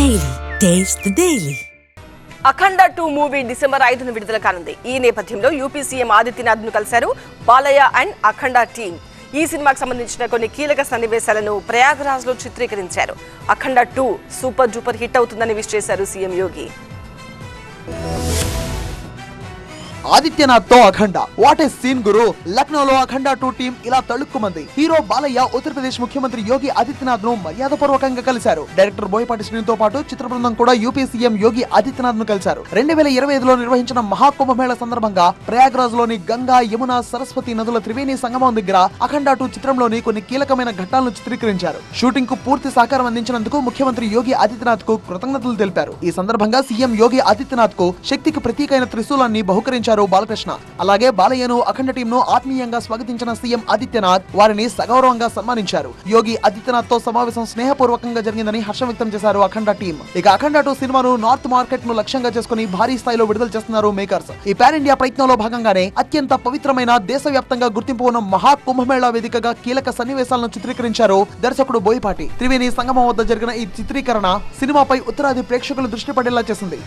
Daily taste daily Akhanda two movie December ఐదున విడుదల కానుంది. ఈ నేపథ్యంలో యూపీ సీఎం ఆదిత్యనాథ్ను కలిశారు బాలయ్య అండ్ అఖండ టీం. ఈ సినిమాకు సంబంధించిన కొన్ని కీలక సన్నివేశాలను ప్రయాగరాజ్లో చిత్రీకరించారు. Akhanda two super duper hit అవుతుందని విష్ చేశారు సీఎం యోగి. ఆదిత్యనాథ్తో అఖండ. వాట్ ఏ సీన్ గురు. లక్నోలో అఖండ టూ టీం ఇలా తళుక్కుమంది. హీరో బాలయ్య ఉత్తరప్రదేశ్ ముఖ్యమంత్రి యోగి ఆదిత్యనాథ్ను మర్యాదపూర్వకంగా కలిశారు. డైరెక్టర్ బోయపాటి శ్రీని తో పాటు చిత్ర బృందం కూడా యూపీ సీఎం యోగి ఆదిత్యనాథ్ను కలిశారు. రెండు వేల ఇరవై ఐదులో నిర్వహించిన మహాకుంభమేళ సందర్భంగా ప్రయాగ్రాజ్లోని గంగా యమున సరస్వతి నదుల త్రివేణి సంగమం దగ్గర అఖండ టూ చిత్రంలోని కొన్ని కీలకమైన ఘట్టాలను చిత్రీకరించారు. షూటింగ్కు పూర్తి సహకారం అందించినందుకు ముఖ్యమంత్రి యోగి ఆదిత్యనాథ్కు కృతజ్ఞతలు తెలిపారు. ఈ సందర్భంగా సీఎం యోగి ఆదిత్యనాథ్కు శక్తికి ప్రతీకైన త్రిశూలాన్ని బహుకరించారు. బాలకృష్ణ. అలాగే బాలయ్యను అఖండ టీంను ఆత్మీయంగా స్వాగతించిన సీఎం ఆదిత్యనాథ్ వారిని సగౌరవంగా సన్మానించారు. యోగి ఆదిత్యనాథ్తో సమావేశం స్నేహపూర్వకంగా జరిగిందని హర్షం వ్యక్తం చేశారు అఖండ టీం. ఇక అఖండ టూ సినిమాను నార్త్ మార్కెట్ను లక్ష్యంగా చేసుకుని భారీ స్థాయిలో విడుదల చేస్తున్నారు మేకర్స్. ఈ పాన్ ఇండియా ప్రయత్నంలో భాగంగానే అత్యంత పవిత్రమైన దేశవ్యాప్తంగా గుర్తింపు ఉన్న మహా కుంభమేళా వేదికగా కీలక సన్నివేశాలను చిత్రీకరించారు దర్శకుడు బోయపాటి. త్రివేణి సంగమం వద్ద జరిగిన ఈ చిత్రీకరణ సినిమాపై ఉత్తరాది ప్రేక్షకులు దృష్టి పడేలా చేసింది.